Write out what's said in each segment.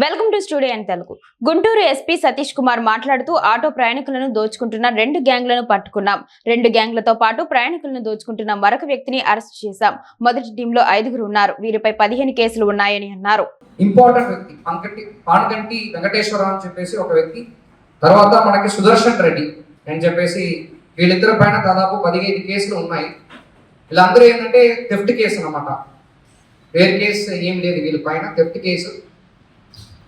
Welcome to studio and Telugu. Guntur SP Satish Kumar మాట్లాడుతూ auto ప్రయాణికులను దోచుకుంటున్న రెండు గ్యాంగ్లను పట్టుకున్నాం. రెండు గ్యాంగ్లతో పాటు ప్రయాణికులను దోచుకుంటున్న మరొక వ్యక్తిని అరెస్ట్ చేశాం. మొదటి టీంలో ఐదుగురు ఉన్నారు. వీరిపై పదిహేను కేసులు ఉన్నాయని అన్నారు. ఇంపార్టెంట్ వ్యక్తి పాన్గంటి వెంకటేశ్వర అని చెప్పేసి ఒక వ్యక్తి తర్వాత మనకి సుదర్శన్ రెడ్డి అని చెప్పేసి వీళ్ళిద్దరి పైన దాదాపు పదిహేను కేసులు ఉన్నాయి. వీళ్ళందరూ ఏంటంటే థెఫ్ట్ కేసు అనమాట వేరే కేసు ఏం లేదు వీళ్ళ పైన థెఫ్ట్ కేసు.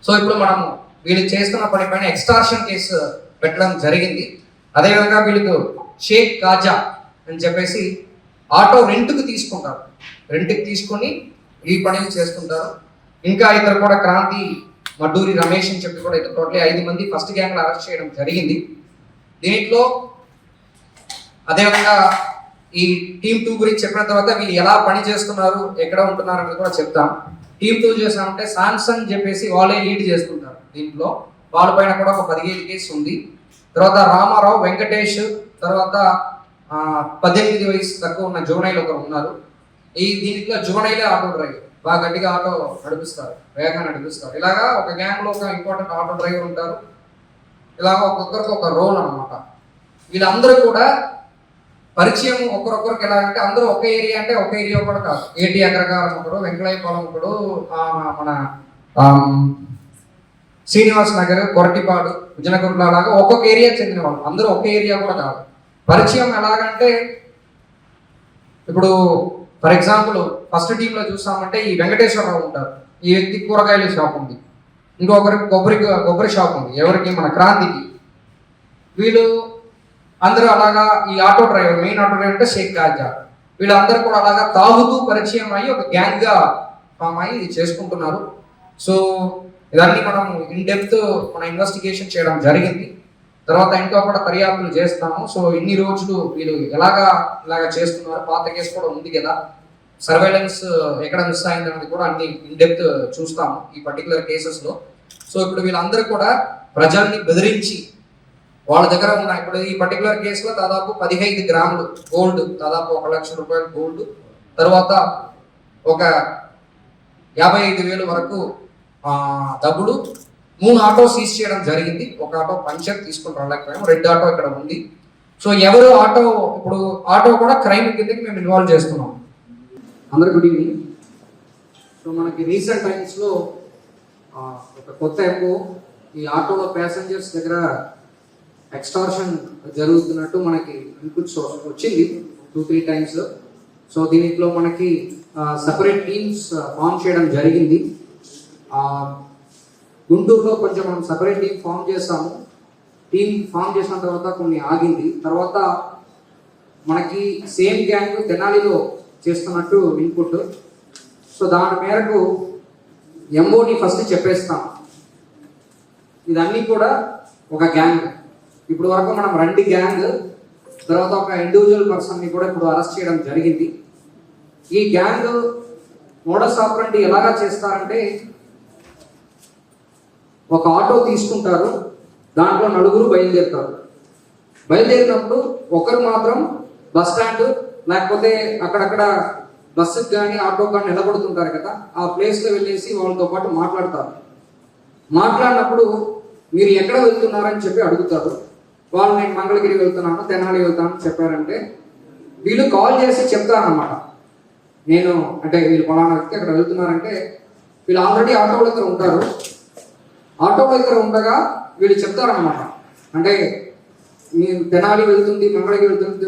సో ఇప్పుడు మనము వీళ్ళు చేస్తున్న పని పైన ఎక్స్టార్షన్ కేసు పెట్టడం జరిగింది. అదేవిధంగా వీళ్ళకు షేక్ కాజా అని చెప్పేసి ఆటో రెంట్కి తీసుకుంటారు. రెంట్కి తీసుకొని ఈ పనులు చేసుకుంటారు ఇంకా ఇద్దరు కూడా క్రాంతి మడ్డూరి రమేష్ అని చెప్పి కూడా ఇద్దరు టోటలీ ఐదు మంది ఫస్ట్ గ్యాంగ్లో అరెస్ట్ చేయడం జరిగింది. దీంట్లో అదేవిధంగా ఈ టీమ్ టూ గురించి చెప్పిన తర్వాత వీళ్ళు ఎలా పని చేస్తున్నారు ఎక్కడ ఉంటున్నారు అనేది కూడా చెప్తాం. టీమ్ టూ చేసామంటే సామ్సంగ్ చెప్పేసి వాళ్ళే లీడ్ చేస్తుంటారు దీంట్లో. వాళ్ళ పైన కూడా ఒక పదిహేను కేసు ఉంది. తర్వాత రామారావు వెంకటేష్ తర్వాత పద్దెనిమిది వయసు తక్కువ ఉన్న జోనైలు ఒకరు ఉన్నారు. ఈ దీంట్లో జోనైలే ఆటో డ్రైవర్. బాగా గట్టిగా ఆటో నడిపిస్తారు వేగంగా నడిపిస్తారు. ఇలాగా ఒక గ్యాంగ్లో ఒక ఇంపార్టెంట్ ఆటో డ్రైవర్ ఉంటారు. ఇలాగ ఒక్కొక్కరికి ఒక రోల్ అన్నమాట. వీళ్ళందరూ కూడా పరిచయం ఒకరొకరికి ఎలా అంటే అందరూ ఒక ఏరియా అంటే ఒక ఏరియా కూడా కాదు. ఏటి అగ్రగారం ఒకడు వెంకటాయపాలెం ఒకడు మన శ్రీనివాస్ నగర్ కొరటిపాడు విజయనగరంలో అలాగా ఒక్కొక్క ఏరియా చెందిన వాళ్ళు అందరూ ఒక ఏరియా కూడా కాదు. పరిచయం ఎలాగంటే ఇప్పుడు ఫర్ ఎగ్జాంపుల్ ఫస్ట్ టీంలో చూసామంటే ఈ వెంకటేశ్వరరావు ఉంటారు. ఈ వ్యక్తి కూరగాయల షాప్ ఉంది. ఇంకొకరికి కొబ్బరి కొబ్బరి షాప్ ఉంది. ఎవరికి? మన క్రాంతికి. వీళ్ళు అందరూ అలాగా ఈ auto driver main auto driver అంటే షేక్ కాజా వీళ్ళందరూ కూడా అలాగా తాగుతూ పరిచయం అయ్యి ఒక గ్యాంగ్గా ఫామ్ అయ్యి చేసుకుంటున్నారు. సో ఇదన్నీ మనం ఇన్ డెప్త్ మన ఇన్వెస్టిగేషన్ చేయడం జరిగింది. తర్వాత ఇంకా కూడా దర్యాప్తులు చేస్తాము. సో ఇన్ని రోజులు వీళ్ళు ఎలాగా ఇలాగా చేస్తున్నారు? పాత కేసు కూడా ఉంది కదా. సర్వేలెన్స్ ఎక్కడ మిస్ అయింది అనేది కూడా అన్ని ఇన్ డెప్త్ చూస్తాము ఈ పర్టికులర్ కేసెస్లో. సో ఇప్పుడు వీళ్ళందరూ కూడా ప్రజల్ని బెదిరించి వాళ్ళ దగ్గర ఉన్న ఇప్పుడు ఈ పర్టికులర్ కేసులో దాదాపు పదిహైదు గ్రాములు గోల్డ్ దాదాపు ఒక లక్ష రూపాయలు గోల్డ్ తర్వాత ఒక యాభై ఐదు వేలు వరకు డబ్బులు మూడు ఆటో సీజ్ చేయడం జరిగింది. ఒక ఆటో పంచర్ తీసుకుని రాలేకపోయాము. రెడ్ ఆటో ఇక్కడ ఉంది. సో ఎవరు ఆటో ఇప్పుడు ఆటో కూడా క్రైమ్ కిందకి మేము ఇన్వాల్వ్ చేస్తున్నాం. అందరు గుడ్ ఈవినింగ్. సో మనకి రీసెంట్ టైమ్స్లో ఒక కొత్త ఎంఓ ఈ ఆటోలో ప్యాసింజర్స్ దగ్గర ఎక్స్టార్షన్ జరుగుతున్నట్టు మనకి ఇన్పుట్ వచ్చింది టూ త్రీ టైమ్స్ సో దీంట్లో మనకి సపరేట్ టీమ్స్ ఫామ్ చేయడం జరిగింది. గుంటూరులో కొంచెం మనం సపరేట్ టీం ఫామ్ చేస్తాము. టీం ఫామ్ చేసిన తర్వాత కొన్ని ఆగింది. తర్వాత మనకి సేమ్ గ్యాంగ్ తెనాలిలో చేస్తున్నట్టు ఇన్పుట్ సో దాని మేరకు ఎంఓని ఫస్ట్ చెప్పేస్తాం ఇదన్నీ కూడా ఒక గ్యాంగ్ ఇప్పుడు వరకు మనం రెండు గ్యాంగ్ తర్వాత ఒక ఇండివిజువల్ పర్సన్ని కూడా ఇప్పుడు అరెస్ట్ చేయడం జరిగింది. ఈ గ్యాంగ్ మోడస్ ఆపరండి ఎలాగా చేస్తారంటే ఒక ఆటో తీసుకుంటారు దాంట్లో నలుగురు బయలుదేరుతారు. బయలుదేరినప్పుడు ఒకరు మాత్రం బస్ స్టాండ్ లేకపోతే అక్కడక్కడ బస్సుకి కానీ ఆటో కానీ నిలబడుతుంటారు కదా ఆ ప్లేస్లో వెళ్ళేసి వాళ్ళతో పాటు మాట్లాడతారు. మాట్లాడినప్పుడు మీరు ఎక్కడ వెళ్తున్నారని చెప్పి అడుగుతారు. వాళ్ళు నేను మంగళగిరి వెళ్తున్నాను తెనాలి వెళ్తాను అని చెప్పారంటే వీళ్ళు కాల్ చేసి చెప్తారనమాట నేను అంటే వీళ్ళు పలానా వ్యక్తి అక్కడ వెళ్తున్నారంటే వీళ్ళు ఆల్రెడీ ఆటో దగ్గర ఉంటారు. ఆటో దగ్గర ఉండగా వీళ్ళు చెప్తారనమాట అంటే మీరు తెనాలి వెళ్తుంది మంగళగిరి వెళ్తుంది